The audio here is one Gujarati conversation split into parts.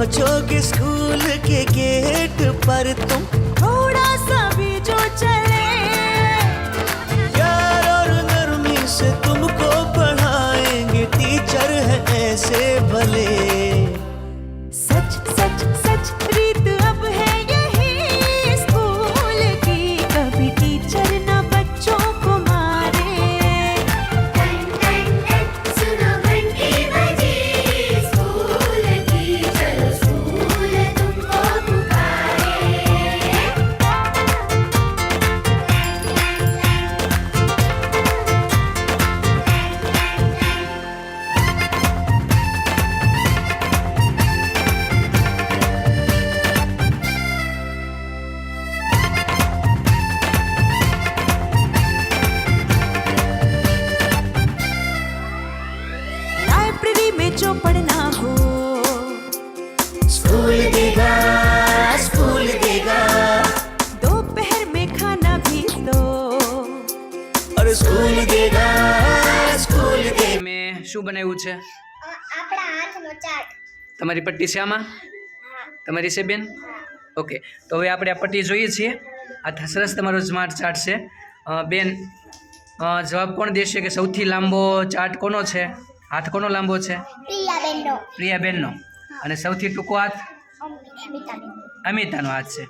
पहुंचोगे स्कूल के गेट पर तुम સ્કૂલ કે સ્કૂલ કે મે શું બનાવ્યું છે? આપણા હાથનો ચાર્ટ તમારી પટ્ટી છે આમાં? તમારી છે બેન? ઓકે. તો હવે આપણે આ પટ્ટી જોઈએ છીએ. આ સરસ તમારો સ્માર્ટ ચાર્ટ છે. બેન જવાબ કોણ દેશે કે સૌથી લાંબો ચાર્ટ કોનો છે? હાથ કોનો લાંબો છે? પ્રિયા બેનનો અને સૌથી ટૂંકો હાથ? અમિતાનો હાથ છે.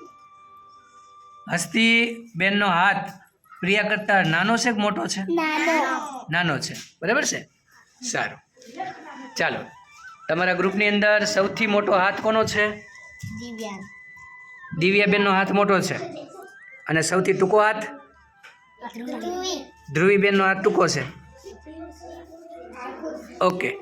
હસ્તી બેનનો હાથ. પ્રિયા કરતાં નાનો છે કે મોટો છે? નાનો. છે. બરાબર છે? સારું. ચાલો. તમારા ગ્રુપની અંદર સૌથી મોટો હાથ કોનો છે? દિવ્યાબેનનો હાથ મોટો છે. અને સૌથી ટૂંકો હાથ? ધ્રુવી. ધ્રુવીબેનનો હાથ ટૂંકો છે. ઓકે.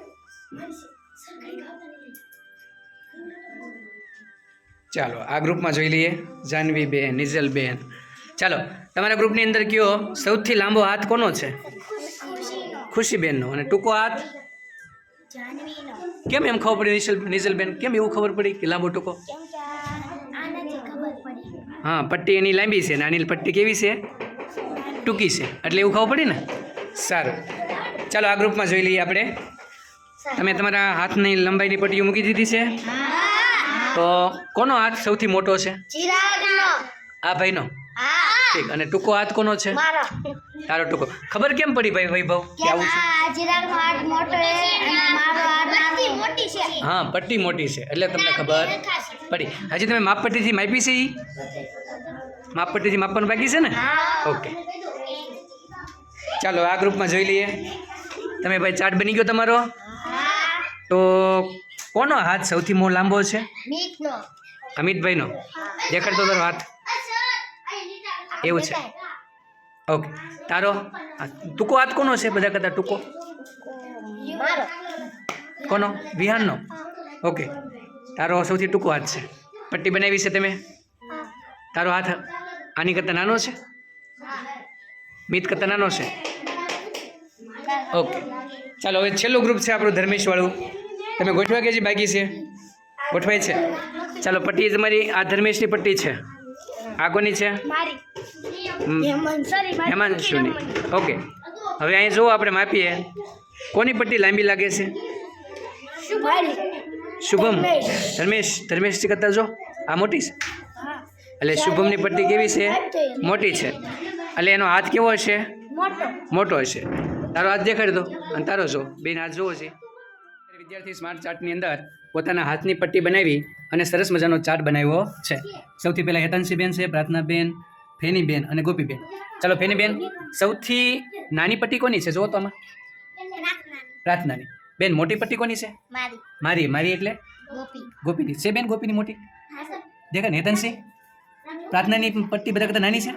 ચાલો આ ગ્રુપમાં જોઈ લઈએ. જાનવીબેન નિઝલબેન ચાલો તમારા ગ્રુપની અંદર કયો સૌથી લાંબો હાથ કોનો છે? ખુશીબેનનો. અને ટૂંકો હાથ? કેમ એમ ખબર પડી નિશલ નિશલબેન? કેમ એવું ખબર પડી કે લાંબો ટૂંકો? હા પટ્ટી એની લાંબી છે નાની પટ્ટી કેવી છે? ટૂંકી છે. એટલે એવું ખબર પડી ને? સારું. ચાલો આ ગ્રુપમાં જોઈ લઈએ આપણે. તમે તમારા હાથની લંબાઈની પટ્ટીઓ મૂકી દીધી છે? તો કોનો હાથ સૌથી મોટો છે? આ ભાઈનો? હા. ઠીક અને ટૂંકો હાથ કોનો છે? મારો. તારો ટૂંકો. ખબર કેમ પડી ભાઈ વૈભવ? કે આવું છે? હાથ મોટો અને મારો હાથ મોટી છે. હા પટ્ટી મોટી છે. એટલે તમને ખબર પડી. હજી તમે માપપટ્ટીથી માપી છે માપપટ્ટીથી માપવાનું બાકી છે ને? ઓકે. ચાલો આ ગ્રુપમાં જોઈ લઈએ. તમે ભાઈ ચાર્ટ બની ગયો તમારો? તો કોનો હાથ સૌથી મો લાંબો છે? અમિતભાઈનો. દેખાડતો તારો હાથ. એવું છે. ઓકે તારો ટૂંકો હાથ કોનો છે બધા કરતાં ટૂંકો? કોનો? વિહાનનો. ઓકે તારો સૌથી ટૂંકો હાથ છે. પટ્ટી બનાવી છે તમે? તારો હાથ આની કરતાં નાનો છે? મિત કરતાં નાનો છે? ઓકે ચાલો હવે છેલ્લું ગ્રુપ છે આપણું ધર્મેશવાળું. તમે ગોઠવા કે જે બાકી છે? ગોઠવાય છે. ચાલો પટ્ટી તમારી આ ધર્મેશની પટ્ટી છે. આ કોની છે? મારી. હેમાંશુની ઓકે. હવે અહીં જુઓ આપણે માપીએ. કોની પટ્ટી લાંબી લાગે છે? શુભમ. ધર્મેશ. ધર્મેશ. કરતા જો. આ મોટી છે? એટલે શુભમની પટ્ટી કેવી છે? મોટી છે. એટલે એનો હાથ કેવો હશે? મોટો. મોટો હશે. તારો હાથ દેખાડી દો. અને તારો જો. બેન હાથ જોવો છે. વિદ્યાર્થી સ્માર્ટ ચાર્ટની અંદર પોતાના હાથની પટ્ટી બનાવી અને સરસ મજાનો ચાર્ટ બનાવ્યો છે. સૌથી પહેલાં હેતાંશીબેન છે પ્રાર્થનાબેન ફેનીબેન અને ગોપીબેન. ચાલો ફેનીબેન સૌથી નાની પટ્ટી કોની છે? જુઓ તો આમાં. પ્રાર્થનાની. બેન મોટી પટ્ટી કોની છે? મારી. મારી મારી એટલે? ગોપીની. છે બેન ગોપીની મોટી? દેખા ને પ્રાર્થનાની પટ્ટી બધા કરતા નાની છે?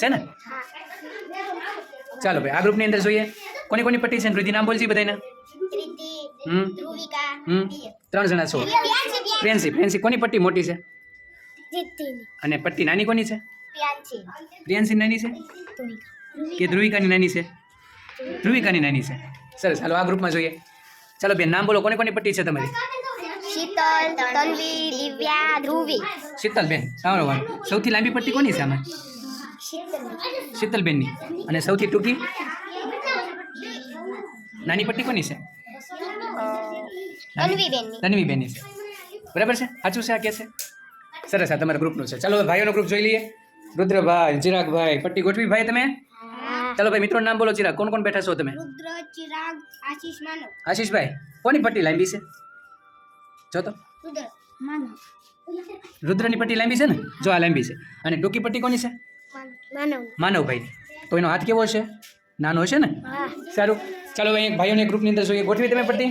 છે ને? ચાલો ભાઈ આ ગ્રુપની અંદર જોઈએ. કોની કોની પટ્ટી છે? વૃદ્ધિ નામ બોલજી બધાના હમ. ત્રણ જણા છો. ફ્રેન્સી પ્રિયાંશી કોની પટ્ટી મોટી છે? અને પટ્ટી નાની કોની છે? પ્રિયાંશી. નાની છે? કે ધ્રુવિકાની નાની છે? ધ્રુવિકાની નાની છે. સરસ ચાલો આ ગ્રુપમાં જોઈએ. ચાલો બેન નામ બોલો કોની કોની પટ્ટી છે તમારી? શીતલ તન્વી દિવ્યા ધ્રુવી. શીતલ બેન સારો વાત. સૌથી લાંબી પટ્ટી કોની છે આમાં? શીતલબેનની. અને સૌથી ટૂંકી? નાની પટ્ટી કોની છે? તન્વી બેનની તન્વી બેનની છે. બરાબર છે? સાચું છે આ કે છે? સરસ આ તમારા ગ્રુપનું છે. ચાલો ભાઈઓનો ગ્રુપ જોઈ લઈએ. રુદ્રભાઈ ચિરાગભાઈ પટ્ટી ગોઠવી ભાઈ તમે? ચાલો ભાઈ મિત્રોનું નામ બોલો ચિરાગ. કોણ કોણ બેઠા છો તમે? રુદ્ર ચિરાગ આશીષ માનો આશીષભાઈ કોની પટ્ટી લાંબી છે? જો તો. રુદ્ર માનવ. રુદ્રની પટ્ટી લાંબી છે ને? જો આ લાંબી છે. અને ટૂંકી પટ્ટી કોની છે? માનવ. માનવભાઈ. તો એનો હાથ કેવો છે? નાનો છે ને? સારું. ચાલો ભાઈ ભાઈઓને ગ્રુપની અંદર જોઈએ. ગોઠવી તમે પટ્ટી?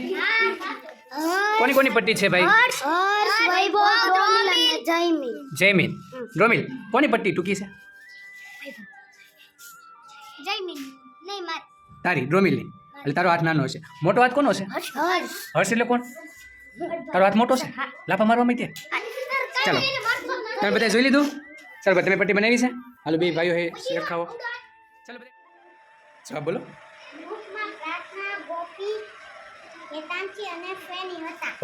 કોની કોની પટ્ટી છે ભાઈ? હર્ષ વૈભવ રોમિલ અને જયમી જયમીન રોમિલ કોની પટ્ટી ટૂંકી છે? જયમીન. નહીં માર. તારી રોમિલની. એટલે તારો હાથ નાનો છે મોટો હાથ કોનો છે? હર્ષ એટલે કોણ? તારો હાથ મોટો છે? લાફા મારવા માંગે ચાલો. તમે બધા જોઈ લીધું? ચાલો તમે પટ્ટી બનાવી છે? હાલો બે ભાઈઓ હે રખાવો ચાલો બધા જવાબ બોલો.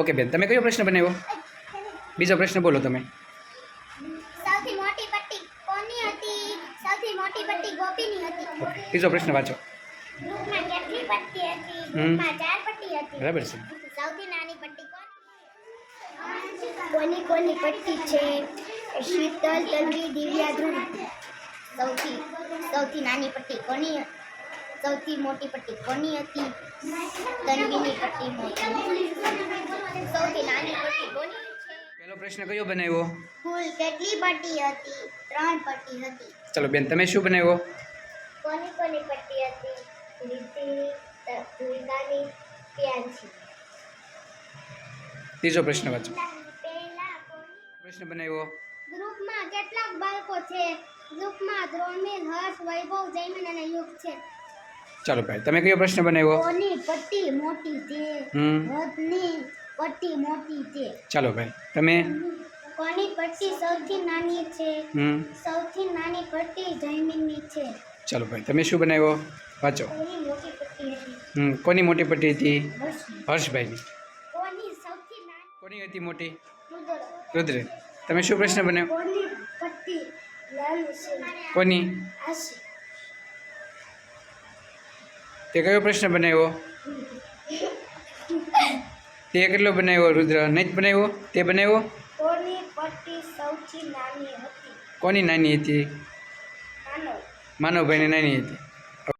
ઓકે બેન તમે કયો પ્રશ્ન બનાવ્યો? બીજો પ્રશ્ન બોલો તમે. સૌથી મોટી પટ્ટી કોની હતી? સૌથી મોટી પટ્ટી ગોપીની હતી. બીજો પ્રશ્ન વાંચો. ગ્રુપમાં કેટલી પટ્ટી હતી? ગ્રુપમાં ચાર પટ્ટી હતી. બરાબર છે. સૌથી નાની પટ્ટી કોની કોની પટ્ટી છે? શીતલ તન્વી દિવ્યા ધ્રુવી. સૌથી સૌથી નાની પટ્ટી કોની સૌથી મોટી પટ્ટી કોની હતી? તન્વીની પટ્ટી મોટી સૌથી નાની પટ્ટી કોની પહેલો પ્રશ્ન કયો બનાવ્યો? ફૂલ કેટલી પટ્ટી હતી? ત્રણ પટ્ટી હતી. ચલો બેન તમે શું બનાવ્યો? કોની કોની પટ્ટી હતી? લીટીની પ્યાંચી ત્રીજો પ્રશ્ન વાંચો. પહેલા પ્રશ્ન બનાવ્યો? ગ્રુપમાં કેટલાક બાળકો છે? ગ્રુપમાં દ્રોમિલ હર્ષ વૈભવ જયમીન અને યુગ છે. ચાલો ભાઈ તમે કયો પ્રશ્ન બનાવ્યો? કોની પટ્ટી મોટી છે? હમ. પટ્ટી મોટી છે. ચાલો ભાઈ તમે? કોની પટ્ટી સૌથી નાની છે? હમ. સૌથી નાની પટ્ટી જમીનની છે. ચાલો ભાઈ તમે શું બનાવ્યો? વાંચો. કોની મોટી પટ્ટી હતી? હમ કોની મોટી પટ્ટી હતી. હર્ષભાઈની. કોની સૌથી નાની? કોની હતી મોટી? રુદ્ર. રુદ્ર. તમે શું પ્રશ્ન બનાવ્યો કોની પટ્ટી લાલ છે? કોની? તે કયો પ્રશ્ન બનાવ્યો? તે કેટલો બનાવ્યો રુદ્ર? નહીં જ બનાવ્યો? તે બનાવ્યો? કોની નાની હતી? માનવ. માનવભાઈની નાની હતી.